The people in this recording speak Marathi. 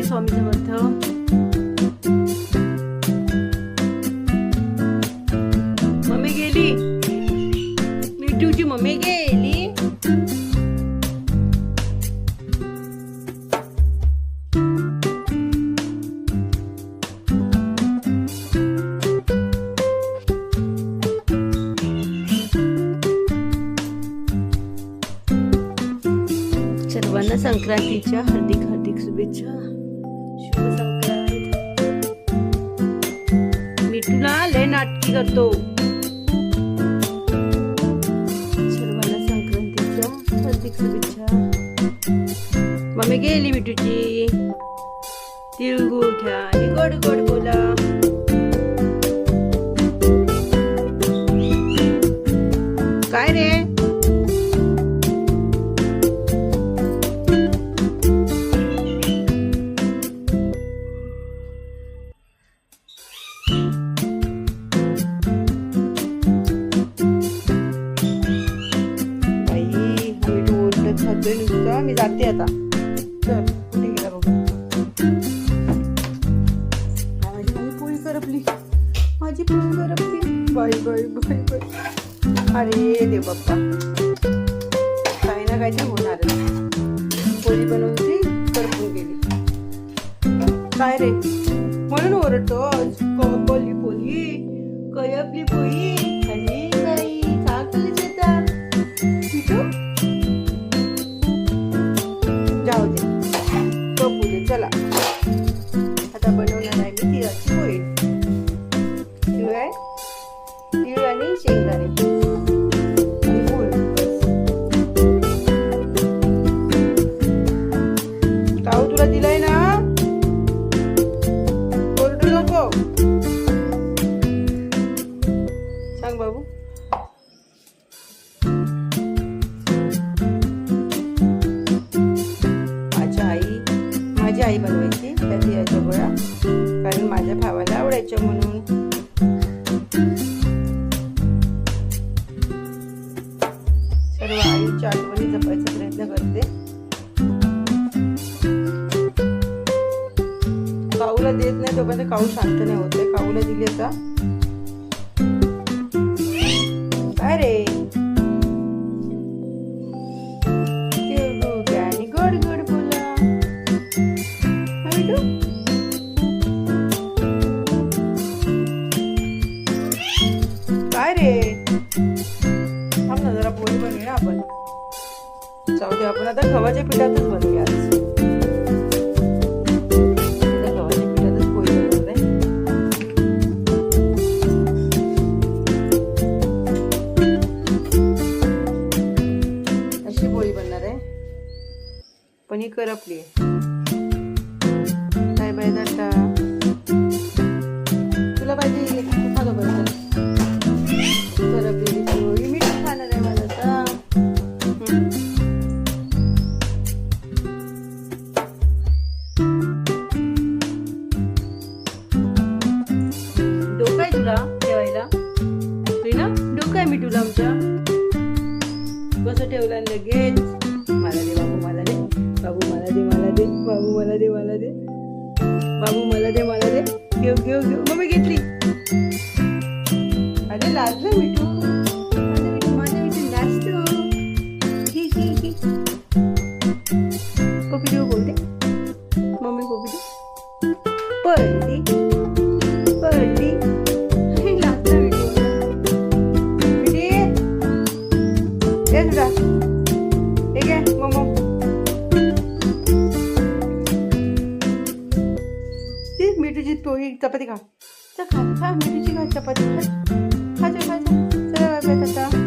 श्री स्वामी समर्थ मम्मी गेली. मिठूची मम्मी गेली. सर्वांना संक्रांतीच्या हार्दिक हार्दिक शुभेच्छा. मिठूला लय नाटकी करतो. सर्वांना संक्रांतीच्या हार्दिक शुभेच्छा. मम्मी गेली मिठूची. तिळगुळ घ्या. आणि गोड गोड. येते आता. चल कुठे गेला बघ. माझी पोळी करपली. माझी पोळी करपली. बाय बाय बाय बाय अरे देव बाप्पा. काही ना काही होणार पोळी बनवली करपून गेली. काय रे? म्हणून ओरडतो कपली पोळी कयपली पोळी. काही बनवायची त्या तिळाच्या गोळ्या कारण माझ्या भावाला आवडायच्या म्हणून. सर्व आईच्या आठवणी जपायचा प्रयत्न करते. काऊला देत नाही तोपर्यंत काऊ शांत नाही होते. काऊला दिली आता काय रे? थांब ना जरा पोळी बनवूया ना आपण. जाऊ दे आपण आता गव्हाच्या पिठातच बनवूया आज. पोळी अशी पोळी बनणार आहे. पण ही करपली तुला ठेवायला. ना डोकं आहे मी तुला आमच्या कसं ठेवलं लगेच मला दे बाबू मला दे. बाबू मला दे मला दे. बाबू मला दे मला दे. बाबू मला दे मला दे. घेऊ घेऊ घेऊ. मग मी घेतली. अरे लाजलं मिठू. ये तुला ठीक आहे मम्मा ती मिठूची पोळी चपाती खा चल खा खा मिठूची खा चपाती खा खा खा